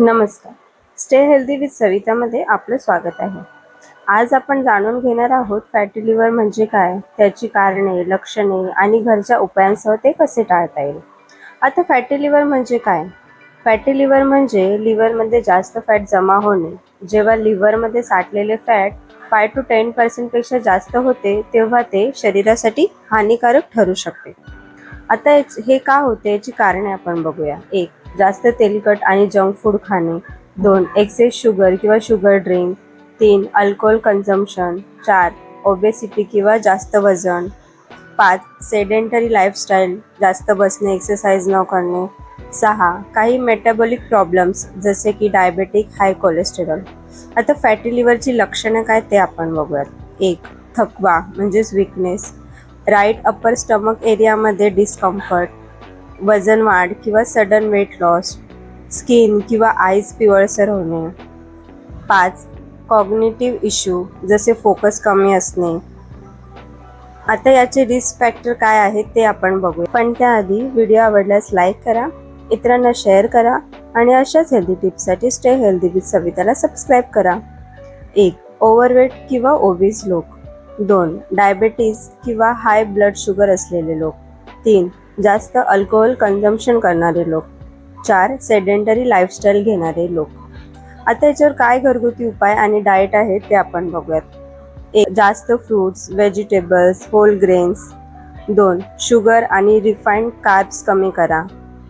नमस्कार. Stay healthy with सवितामध्ये आपलं स्वागत आहे. आज आपण जाणून घेणार आहोत फॅटी लिव्हर म्हणजे काय त्याची कारणे लक्षणे आणि घरच्या उपायांसह ते कसे टाळता येईल. आता फॅटी लिव्हर म्हणजे काय? फॅटी लिव्हर म्हणजे लिव्हरमध्ये जास्त फॅट जमा होणे. जेव्हा लिव्हरमध्ये साठलेले फॅट फाय टू टेन पर्सेंटपेक्षा जास्त होते तेव्हा ते शरीरासाठी हानिकारक ठरू शकते. आता हे का होते याची कारणे आपण बघूया. एक जास्त तेलकट आणि जंक फूड खाणे. दोन एक्सेस शुगर किंवा शुगर ड्रिंक तीन अल्कोहोल कन्झम्पशन चार ओबेसिटी किंवा जास्त वजन. पाच सेडेंटरी लाईफस्टाईल जास्त बसणे एक्सरसाइज न करणे. सहा काही मेटाबॉलिक प्रॉब्लेम्स जसे की डायबेटिक हाय कोलेस्टेरॉल आता फॅटी लिव्हरची लक्षणं काय ते आपण बघूयात. एक थकवा म्हणजेच विकनेस राईट अप्पर स्टमक एरियामध्ये डिस्कम्फर्ट वजन वाढ किंवा सडन वेट लॉस स्किन किंवा आईज पिवळसर होणे. पाच कॉग्नेटिव्ह इश्यू जसे फोकस कमी असणे. आता याचे रिस्क फॅक्टर काय आहेत ते आपण बघूया. पण त्याआधी व्हिडिओ आवडल्यास लाईक करा इतरांना शेअर करा आणि अशाच हेल्दी टिप्ससाठी स्टे हेल्दी विथ सविताला सबस्क्राईब करा. एक ओव्हरवेट किंवा ओबीज लोक. दोन डायबेटीज किंवा हाय ब्लड शुगर असलेले लोक. तीन जास्त अल्कोहोल कन्झम्पशन करणारे लोक. चार सेडेंटरी लाईफस्टाईल घेणारे लोक. आता याच्यावर काय घरगुती उपाय आणि डाएट आहे ते आपण बघूयात. एक जास्त फ्रूट्स व्हेजिटेबल्स होल ग्रेन्स दोन शुगर आणि रिफाईंड कार्ब्स कमी करा.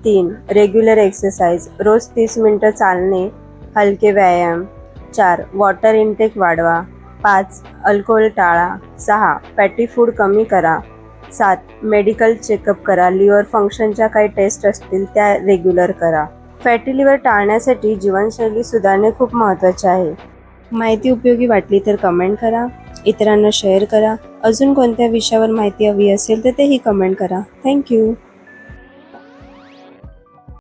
तीन रेग्युलर एक्सरसाइज रोज तीस मिनटं चालणे हलके व्यायाम. चार वॉटर इनटेक वाढवा. पाच अल्कोहोल टाळा. सहा फॅटी फूड कमी करा. सात मेडिकल चेकअप करा. लिव्हर फंक्शनच्या काही टेस्ट असतील त्या रेग्युलर करा. फॅटी लिव्हर टाळण्यासाठी जीवनशैली सुधारणे खूप महत्त्वाचे आहे. माहिती उपयोगी वाटली तर कमेंट करा. इतरांना शेअर करा. अजून कोणत्या विषयावर माहिती हवी असेल तर तेही कमेंट करा. थँक्यू